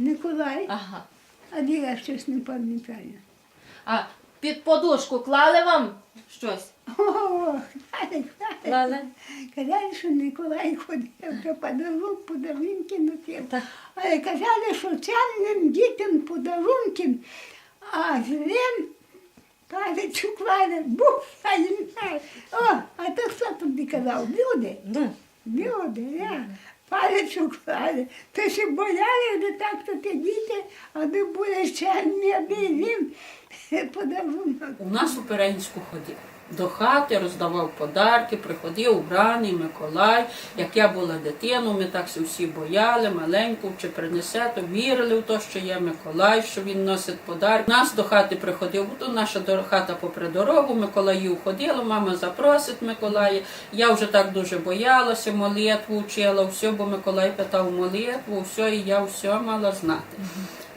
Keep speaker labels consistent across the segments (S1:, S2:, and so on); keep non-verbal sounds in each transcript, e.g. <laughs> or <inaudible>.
S1: Николай,
S2: Ага.
S1: а де я щось не пам'ятаю.
S2: А під подушку клали вам щось?
S1: О, клали? Казали, що Николай ходив, то подарунок, подарунки носив.
S2: Так.
S1: Але казали, що цінним дітям подарунки, а злим палицю клали, бух, а їм. О, а то хто тобі казав? Люди.
S2: Ну.
S1: Люди, я. Палицю клали. То ще бояли, де так, то ти діти, а де були ще не їм <laughs> подарунок.
S3: У нас у Перенську ходив. До хати роздавав подарки, приходив убраний Миколай. Як я була дитиною, ми так всі бояли, маленьку, чи принесе, то вірили в те, що є Миколай, що він носить подарки. Нас до хати приходив, то наша хата попри дорогу, Миколаїв ходила, мама запросить Миколая. Я вже так дуже боялася, молитву вчила, все, бо Миколай питав молитву, все, і я все мала знати.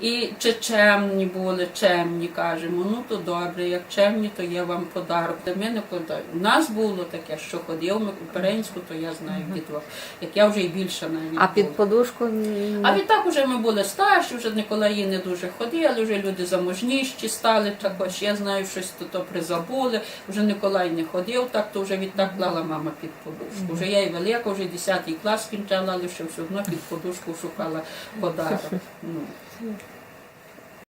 S3: І чи чемні були, чемні кажемо, ну то добре, як чемні, то є вам подарок. Ми не куди. У нас було таке, що ходив ми у Перенську, то я знаю діток. Як я вже і більше навіть.
S2: А під
S3: була.
S2: подушку
S3: А відтак уже ми були старші, вже Николаї не дуже ходили, вже люди заможніші стали також. Я знаю, щось то, то призабули. Вже Николай не ходив, так то вже відтак клала мама під подушку. Вже я і велика, вже 10 клас кінчала, але ще все одно під подушку шукала подарок. <laughs> Ну.